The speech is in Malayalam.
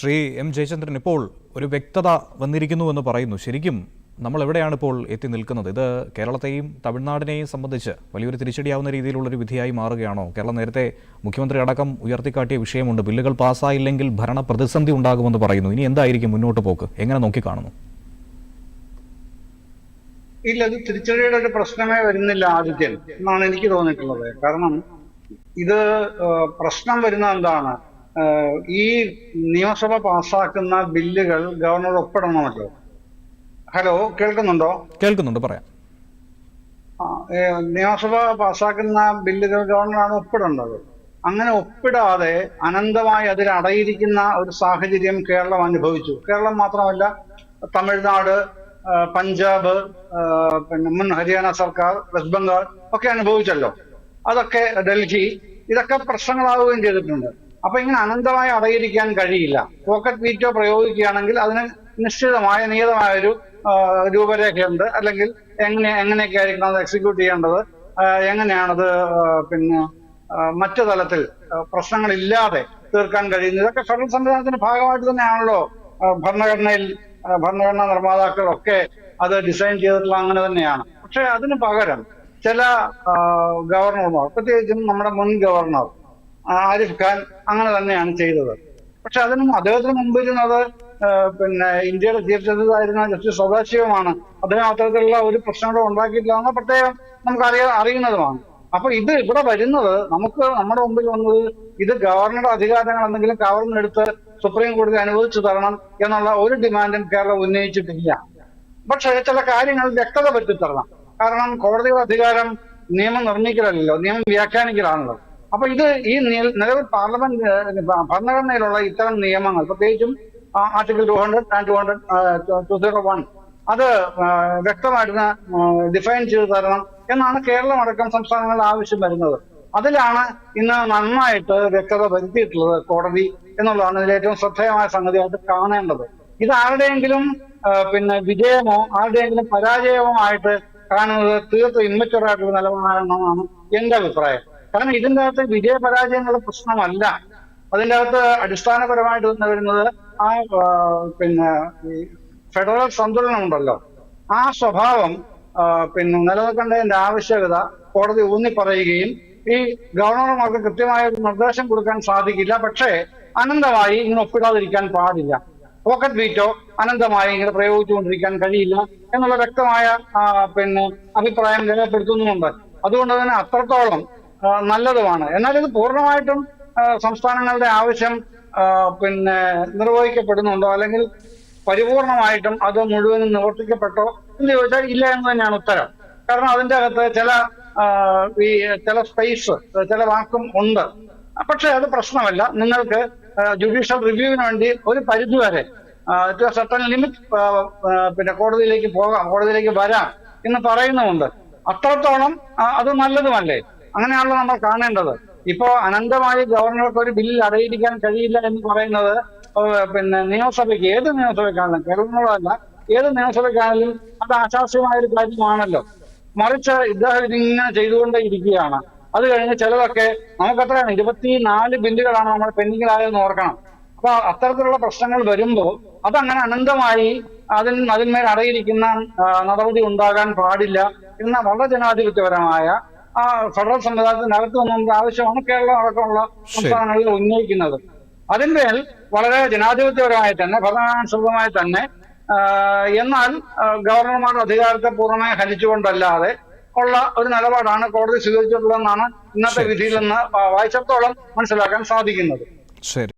ശ്രീ എം ജയചന്ദ്രൻ ഇപ്പോൾ ഒരു വ്യക്തത വന്നിരിക്കുന്നു എന്ന് പറയുന്നു. ശരിക്കും നമ്മൾ എവിടെയാണ് ഇപ്പോൾ എത്തി നിൽക്കുന്നത്? ഇത് കേരളത്തെയും തമിഴ്നാടിനെയും സംബന്ധിച്ച് വലിയൊരു തിരിച്ചടിയാവുന്ന രീതിയിലുള്ളൊരു വിധിയായി മാറുകയാണോ? കേരളം നേരത്തെ മുഖ്യമന്ത്രി അടക്കം ഉയർത്തിക്കാട്ടിയ വിഷയമുണ്ട്. ബില്ലുകൾ പാസ്സായില്ലെങ്കിൽ ഭരണ പ്രതിസന്ധി ഉണ്ടാകുമെന്ന് പറയുന്നു. ഇനി എന്തായിരിക്കും മുന്നോട്ട് പോക്ക്? എങ്ങനെ നോക്കിക്കാണുന്നു? ഇല്ല ഇത് തിരിച്ചടിയുടെ ഒരു പ്രശ്നമേ വരുന്നില്ല ആദിത്യൻ എന്നാണ് എനിക്ക് തോന്നിയിട്ടുള്ളത്. കാരണം ഇത് പ്രശ്നം വരുന്ന എന്താണ്? ഈ നിയമസഭ പാസാക്കുന്ന ബില്ലുകൾ ഗവർണർ ഒപ്പിടണമല്ലോ. ഹലോ കേൾക്കുന്നുണ്ടോ? കേൾക്കുന്നുണ്ട് പറയാം. നിയമസഭ പാസ്സാക്കുന്ന ബില്ലുകൾ ഗവർണറാണ് ഒപ്പിടേണ്ടത്. അങ്ങനെ ഒപ്പിടാതെ അനന്തമായി അതിൽ അടയിരിക്കുന്ന ഒരു സാഹചര്യം കേരളം അനുഭവിച്ചു. കേരളം മാത്രമല്ല തമിഴ്നാട് പഞ്ചാബ് പിന്നെ മുൻ ഹരിയാന സർക്കാർ വെസ്റ്റ് ബംഗാൾ ഒക്കെ അനുഭവിച്ചല്ലോ. അതൊക്കെ ഡൽഹി ഇതൊക്കെ പ്രശ്നങ്ങളാവുകയും ചെയ്തിട്ടുണ്ട്. അപ്പൊ ഇങ്ങനെ അനന്തമായി അടയിരിക്കാൻ കഴിയില്ല. പോക്കറ്റ് വീറ്റോ പ്രയോഗിക്കുകയാണെങ്കിൽ അതിന് നിശ്ചിതമായ നിയതമായ ഒരു രൂപരേഖയുണ്ട്. അല്ലെങ്കിൽ എങ്ങനെ എങ്ങനെയൊക്കെ ആയിരിക്കണം അത് എക്സിക്യൂട്ട് ചെയ്യേണ്ടത്? എങ്ങനെയാണത് പിന്നെ മറ്റു തലത്തിൽ പ്രശ്നങ്ങളില്ലാതെ തീർക്കാൻ കഴിയുന്നത്? ഇതൊക്കെ ഫെഡറൽ സംവിധാനത്തിന്റെ ഭാഗമായിട്ട് തന്നെയാണല്ലോ. ഭരണഘടനയിൽ ഭരണഘടനാ നിർമ്മാതാക്കളൊക്കെ അത് ഡിസൈൻ ചെയ്തിട്ടുള്ള അങ്ങനെ തന്നെയാണ്. പക്ഷെ അതിന് പകരം ചില ഗവർണർമാർ പ്രത്യേകിച്ചും നമ്മുടെ മുൻ ഗവർണർ ആരിഫ് ഖാൻ അങ്ങനെ തന്നെയാണ് ചെയ്തത്. പക്ഷെ അതിന് അദ്ദേഹത്തിന് മുമ്പിരുന്നത് പിന്നെ ഇന്ത്യയുടെ ചീഫ് ജസ്റ്റിസ് ആയിരുന്ന ജസ്റ്റിസ് സദാശിവമാണ്. അദ്ദേഹം അത്തരത്തിലുള്ള ഒരു പ്രശ്നങ്ങളും ഉണ്ടാക്കിയിട്ടില്ല എന്ന് പ്രത്യേകം നമുക്ക് അറിയ അറിയുന്നതുമാണ്. അപ്പൊ ഇത് ഇവിടെ വരുന്നത് നമുക്ക് നമ്മുടെ മുമ്പിൽ വന്നത് ഇത് ഗവർണറുടെ അധികാരങ്ങൾ എന്തെങ്കിലും കവർന്നെടുത്ത് സുപ്രീം കോടതി അനുവദിച്ചു തരണം എന്നുള്ള ഒരു ഡിമാൻഡും കേരളം ഉന്നയിച്ചിട്ടില്ല. പക്ഷേ ചില കാര്യങ്ങൾ വ്യക്തത പറ്റിത്തരണം കാരണം കോടതിയുടെ അധികാരം നിയമം നിർമ്മിക്കലല്ലോ നിയമം വ്യാഖ്യാനിക്കലാണല്ലോ. അപ്പൊ ഇത് ഈ നില- നിലവിൽ പാർലമെന്റ് ഭരണഘടനയിലുള്ള ഇത്തരം നിയമങ്ങൾ പ്രത്യേകിച്ചും article two hundred and two hundred two zero one അത് വ്യക്തമായിട്ട് ഡിഫൈൻ ചെയ്തു തരണം എന്നാണ് കേരളം അടക്കം സംസ്ഥാനങ്ങൾ ആവശ്യം വരുന്നത്. അതിലാണ് ഇന്ന് നന്നായിട്ട് വ്യക്തത വരുത്തിയിട്ടുള്ളത് കോടതി എന്നുള്ളതാണ് ഇതിൽ ഏറ്റവും ശ്രദ്ധേയമായ സംഗതിയായിട്ട് കാണേണ്ടത്. ഇത് ആരുടെയെങ്കിലും പിന്നെ വിജയമോ ആരുടെയെങ്കിലും പരാജയമോ ആയിട്ട് കാണുന്നത് തീർത്തും ഇമ്മച്ചുറായിട്ടുള്ള നിലപാടാണെന്നാണ് എന്റെ അഭിപ്രായം. കാരണം ഇതിന്റെ അകത്ത് വിജയപരാജയങ്ങളുടെ പ്രശ്നമല്ല. അതിന്റെ അകത്ത് അടിസ്ഥാനപരമായിട്ട് വന്നു വരുന്നത് ആ പിന്നെ ഫെഡറൽ സന്തുലനം ഉണ്ടല്ലോ. ആ സ്വഭാവം പിന്നെ നിലനിൽക്കേണ്ടതിന്റെ ആവശ്യകത കോടതി ഊന്നി പറയുകയും ഈ ഗവർണർമാർക്ക് കൃത്യമായ ഒരു നിർദ്ദേശം കൊടുക്കാൻ സാധിക്കില്ല. പക്ഷേ അനന്തമായി ഇങ്ങനെ ഒപ്പിടാതിരിക്കാൻ പാടില്ല. പോക്കറ്റ് വീറ്റോ അനന്തമായി ഇങ്ങനെ പ്രയോഗിച്ചുകൊണ്ടിരിക്കാൻ കഴിയില്ല എന്നുള്ള വ്യക്തമായ പിന്നെ അഭിപ്രായം രേഖപ്പെടുത്തുന്നുമുണ്ട്. അതുകൊണ്ട് തന്നെ അത്രത്തോളം നല്ലതുമാണ്. എന്നാൽ ഇത് പൂർണമായിട്ടും സംസ്ഥാനങ്ങളുടെ ആവശ്യം പിന്നെ നിർവഹിക്കപ്പെടുന്നുണ്ടോ? അല്ലെങ്കിൽ പരിപൂർണമായിട്ടും അത് മുഴുവനും നിവർത്തിക്കപ്പെട്ടോ എന്ന് ചോദിച്ചാൽ ഇല്ല എന്ന് തന്നെയാണ് ഉത്തരം. കാരണം അതിന്റെ അകത്ത് ചില ഈ ചില സ്പേസ് ചില വാക്കും ഉണ്ട്. പക്ഷെ അത് പ്രശ്നമല്ല. നിങ്ങൾക്ക് ജുഡീഷ്യൽ റിവ്യൂവിന് വേണ്ടി ഒരു പരിധി വരെ ടു സർട്ടൻ ലിമിറ്റ് പിന്നെ കോടതിയിലേക്ക് പോകാം കോടതിയിലേക്ക് വരാം എന്ന് പറയുന്നുമുണ്ട്. അത്രത്തോളം അത് നല്ലതുമല്ലേ? അങ്ങനെയാണല്ലോ നമ്മൾ കാണേണ്ടത്. ഇപ്പോ അനന്തമായി ഗവർണർക്ക് ഒരു ബില്ലിൽ അടയിരിക്കാൻ കഴിയില്ല എന്ന് പറയുന്നത് പിന്നെ നിയമസഭയ്ക്ക് ഏത് നിയമസഭയ്ക്കാണെങ്കിലും കേരളങ്ങളല്ല ഏത് നിയമസഭയ്ക്കാണെങ്കിലും അത് ആശാസ്യമായ ഒരു കാര്യമാണല്ലോ. മറിച്ച് ഇദ്ദേഹം ഇതിങ്ങനെ ചെയ്തുകൊണ്ടേ ഇരിക്കുകയാണ് അത് കഴിഞ്ഞ് ചിലതൊക്കെ നമുക്കത്രയാണ് ഇരുപത്തിനാല് ബില്ലുകളാണ് നമ്മൾ പെൻഡിങ്ങിലായതെന്ന് ഓർക്കണം. അപ്പൊ അത്തരത്തിലുള്ള പ്രശ്നങ്ങൾ വരുമ്പോൾ അതങ്ങനെ അനന്തമായി അതിന് അതിന്മേൽ അടയിരിക്കുന്ന നടപടി ഉണ്ടാകാൻ പാടില്ല എന്ന വളരെ ജനാധിപത്യപരമായ ആ ഫെഡറൽ സംവിധാനത്തിനകത്ത് നിന്നുള്ള ആവശ്യമാണ് കേരളം അടക്കമുള്ള സംസ്ഥാനങ്ങളിൽ ഉന്നയിക്കുന്നത്. അതിന്മേൽ വളരെ ജനാധിപത്യപരമായി തന്നെ ഭരണാനുസൃതമായി തന്നെ എന്നാൽ ഗവർണർമാരുടെ അധികാരത്തെ പൂർണമായി ഹനിച്ചുകൊണ്ടല്ലാതെ ഉള്ള ഒരു നിലപാടാണ് കോടതി സ്വീകരിച്ചിട്ടുള്ളതെന്നാണ് ഇന്നത്തെ വിധിയിൽ നിന്ന് വായിച്ചിടത്തോളം മനസ്സിലാക്കാൻ സാധിക്കുന്നത്. ശരി.